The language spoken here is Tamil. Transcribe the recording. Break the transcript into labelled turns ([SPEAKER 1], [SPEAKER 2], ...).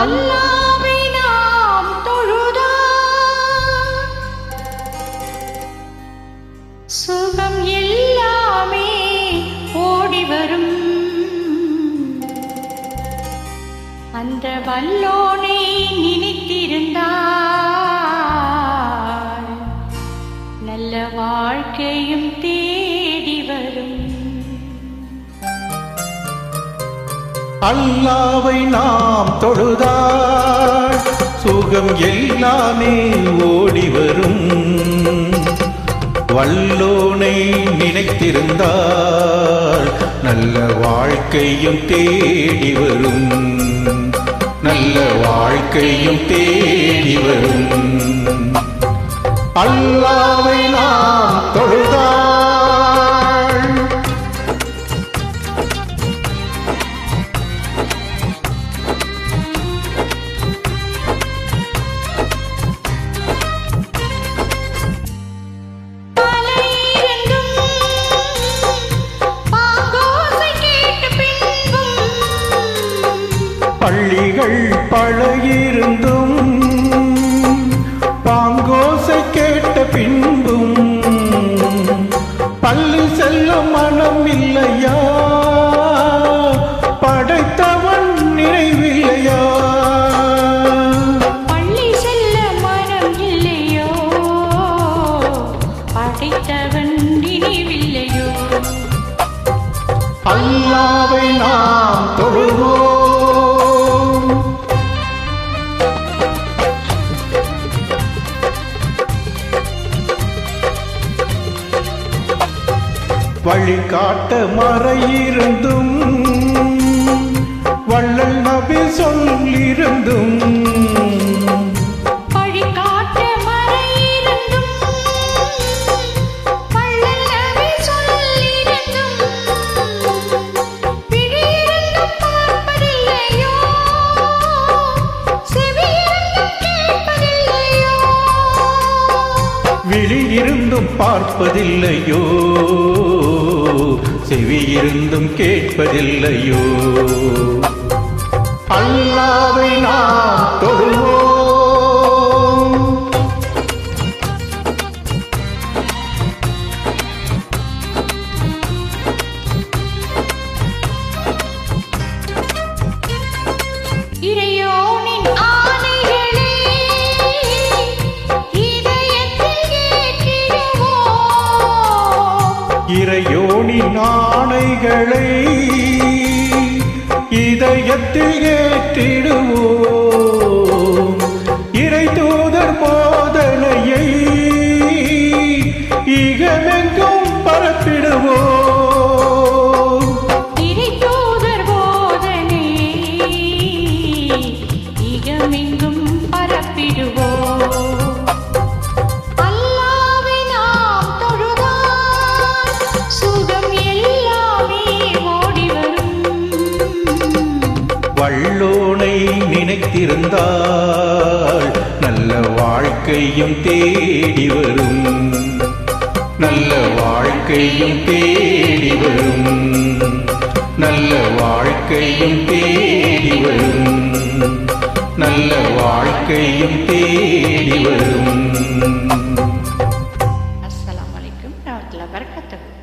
[SPEAKER 1] அல்லாவை நாம் தொழுதால் சுகம் எல்லாமே ஓடி வரும். அந்த வல்லோனை நினைத்திருந்தால்
[SPEAKER 2] அல்லாவை நாம் தொழுதால் சுகம் எல்லாமே ஓடி வரும். வல்லோனை நினைத்திருந்தால் நல்ல வாழ்க்கையும் தேடி வரும். நல்ல வாழ்க்கையும் தேடி வரும். அல்லாவை பள்ளிகள் பழகிருந்தும் பாங்கோசை கேட்ட பின்பும் பள்ளி செல்லும் மனம் இல்லையா? படைத்தவன் நினைவில்லையா?
[SPEAKER 1] பள்ளி செல்ல மனம் இல்லையோ? படைத்தவன் நினைவில்லையோ?
[SPEAKER 2] அல்லாவை நாம் தொழுவோம். வழிகாட்ட மறையிருந்தும் வள்ளல் நபி சொல்லிருந்தும்
[SPEAKER 1] விழியிருந்தும் பார்ப்பதில்லையோ? செவியிருந்தும் கேட்பதில்லையோ?
[SPEAKER 2] அல்லாவை நாம் தொழுவோம்.
[SPEAKER 1] ஆணைகளை இதயத்தில்
[SPEAKER 2] ஏற்றிடுவோம். இறை தூதர் போதனையை இகமெங்கும் பரப்பிடுவோம். இருந்தால் நல்ல வாழ்க்கையும் தேடி வரும். நல்ல வாழ்க்கையும் தேடி வரும். நல்ல வாழ்க்கையும் தேடி வரும். நல்ல வாழ்க்கையும் தேடி வரும். அஸ்லாம் வலைக்கும் வரகத்தகு